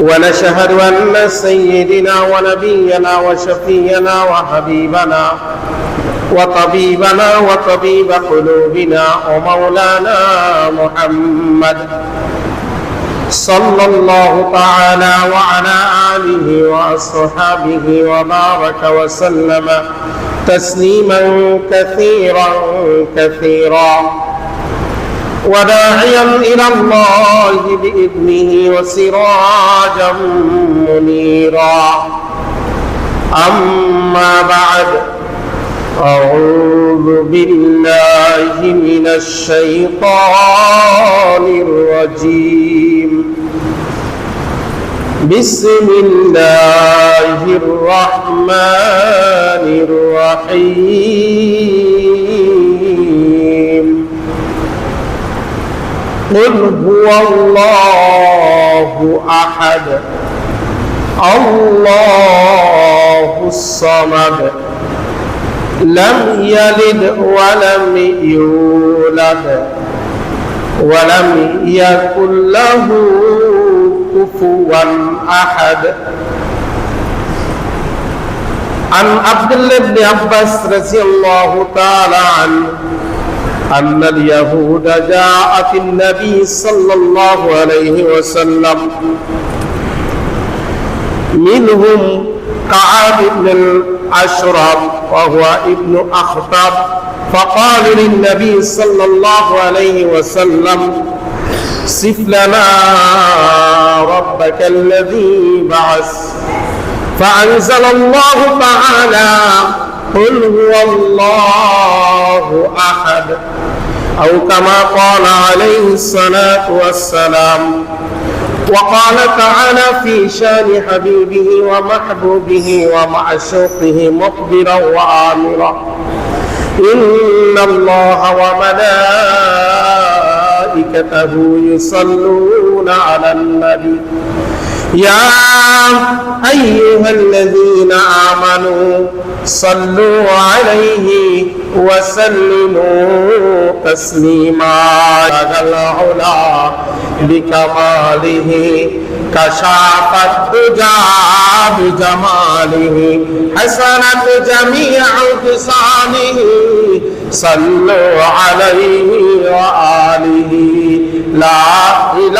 ونشهد أن سيدنا ونبينا وشفينا وحبيبنا وطبيبنا وطبيب قلوبنا ومولانا محمد صلى الله تعالى وعلى آله وأصحابه وبارك وسلم تسليما كثيرا كثيرا وداعيا إلى الله بإذنه وسراجا منيرا. أما بعد أعوذ بالله من الشيطان الرجيم. بسم الله الرحمن الرحيم. قل هو الله أحد. الله الصمد. لم يلد ولم يولد. ولم يكن له كفوا أحد. عن عبد الله بن عباس رضي الله تعالى عنه أن اليهود جاءت النبي صلى الله عليه وسلم. منهم كعب بن الأشرف وهو ابن أخطب. فقال للنبي صلى الله عليه وسلم صف لنا ربك الذي بعث. فأنزل الله تعالى قل هو الله أحد. أو كما قال عليه الصلاة والسلام. وقال تعالى في شان حبيبه ومحبوبه ومعشوقه مخبرا وآمرا. إن الله وملائكته يصلون على النبي. يا أيها الذين آمنوا صلوا عليه وسلموا تسليما. العلا بكماله كشاف الدجى بجماله حسنت جميع خصاله صلوا عليه وآله. لا إله